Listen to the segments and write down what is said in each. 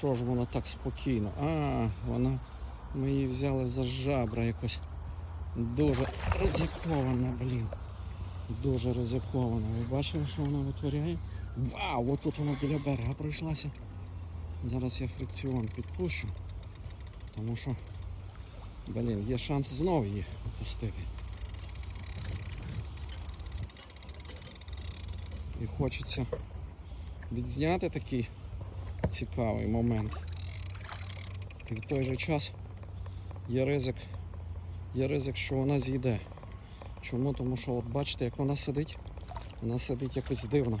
що ж вона так спокійно? А, вона. Ми її взяли за жабра якось. Дуже ризикована, блін. Дуже ризикована. Ви бачили, що вона витворяє? Вау! Отут вона біля берега пройшлася. Зараз я фрикціон підпущу. Тому що, блін, є шанс знову її опустити. І хочеться відзняти такий цікавий момент. І в той же час є ризик, є ризик, що вона з'їде. Чому? Тому що от бачите, як вона сидить, вона сидить якось дивно.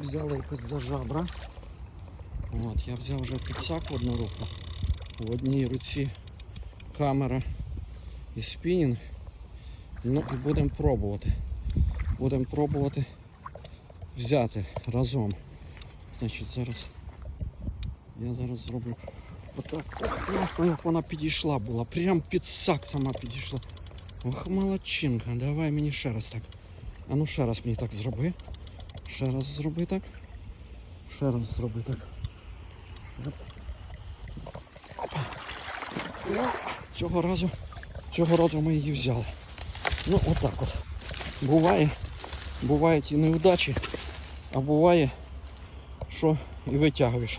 Взяли якось за жабра. От, я взяв вже підсак в одну руку. В одній руці камера і спінінг. Ну і будемо пробувати. Будемо пробувати взяти разом. Значить, зараз я зараз зроблю отак. Ох, класно, як вона підійшла була. Прям під сак сама підійшла. Ох, молодчинка, давай мені ще раз так. А ну ще раз мені так зроби. Ще раз зроби так. Ще раз зроби так. Оп. Опа. Ну, цього разу, цього разу ми її взяли. Ну, отак от. Буває, бувають і неудачі, а буває, що і витягуєш.